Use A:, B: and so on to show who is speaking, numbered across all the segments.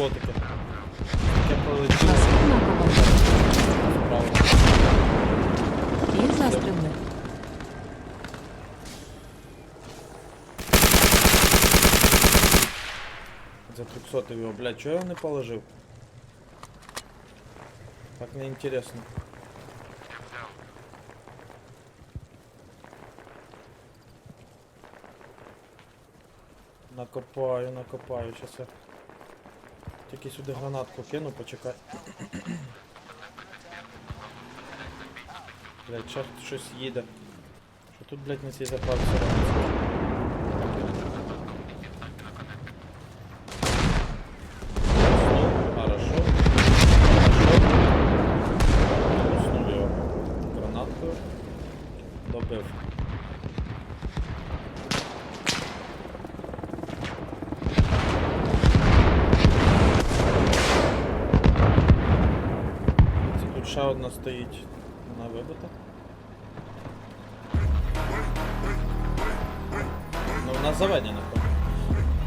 A: було таке. Таке пролетіло
B: Наступна команда.
A: справа.
B: І застрибник.
A: За 300 його, блядь, чого я не положив? Так неінтересно. Накопаю, накопаю, щас я. Тільки сюди гранатку кину, почекай. Блядь, ще щось їде. Що тут, блядь, на цій заправці робиться? Хорошо. Хорошо. Уснул його. Добив. Ще одна стоїть. Вона вибита. Ну вона заведена.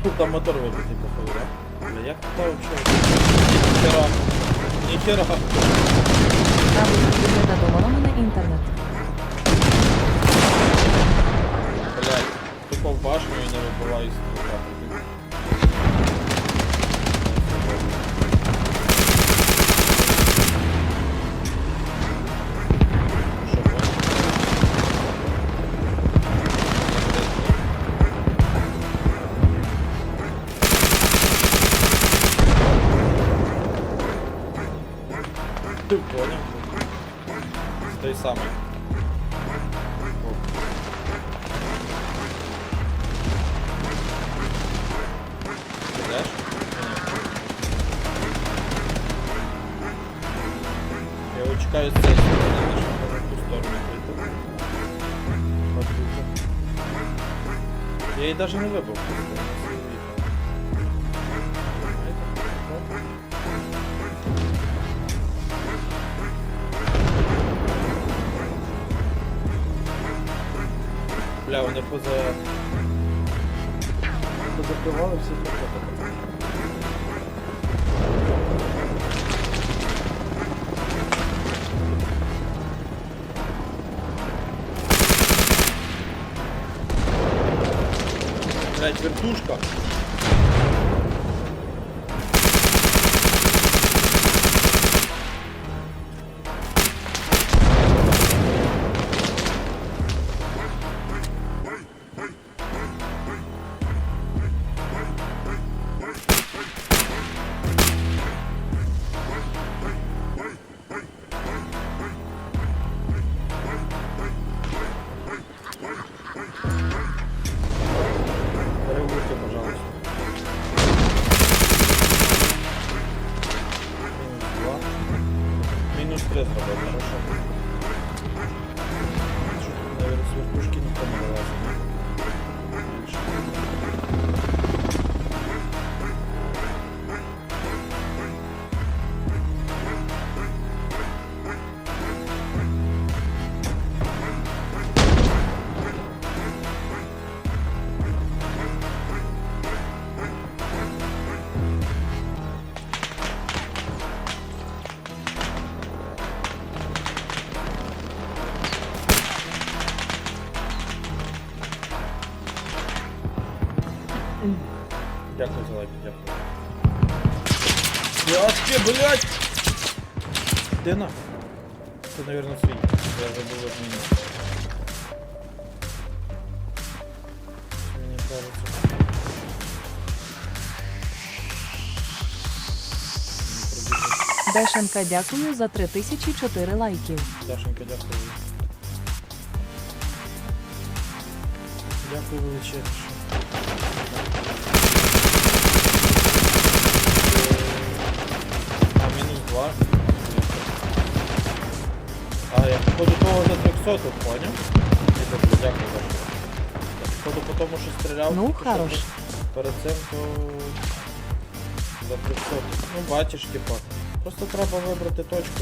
A: Тут там мотор вибитий, походу, да? Бля, як та вообще? Ніхера. Ніхера.
B: Задоволений інтернет.
A: Блядь, тупо в башню і не вибиваю з Ти понял? Це той самий. О. Ідеш? Я його чекаю з цієї сторони, щоб може в ту сторону прийти. Подвигу. Я її навіть не вибив. Бля, вони поза... Позакривали всі проходи. Блять, вертушка. Три зробив, Дякую за лайки, дякую. Яски, блядь! Де на? Це, наверное, свій. Я забув відмінити. Мені кажется.
B: Дешенка дякую за 3004 лайків.
A: Дашенька, дякую. Дякую величезніше. 300 поняв? Я дякую походу по тому, що стріляв.
B: Ну, хорош.
A: Перед цим, то за 300. Ну, бачиш, типа. Просто треба вибрати точку.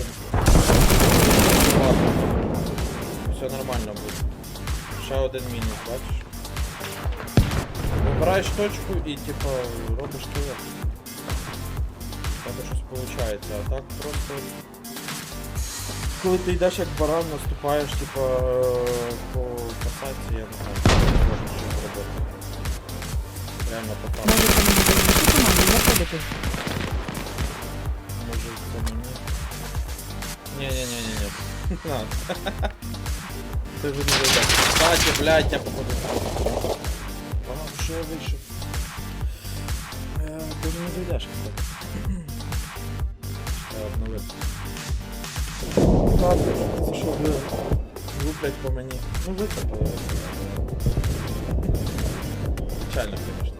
A: Ладно. Все нормально буде. Ще один мінус, бачиш? Вибираєш точку і типа робиш кіло. виходить, а так просто. Коли ти йдеш як баран, наступаєш, типа по касації, я не знаю, не можна щось зробити. Реально попав.
B: Можете мені дозволити команду заходити.
A: Може це мені. Ні-ні-ні-ні-ні. На. Ти вже не зайдеш. Кстати, блядь, я походу. Ага, що я вийшов. Е, Ти вже не зайдеш, кстати. Я обновив. Ладно, це що ви луплять по мені. Ну викопали. Печально, звісно.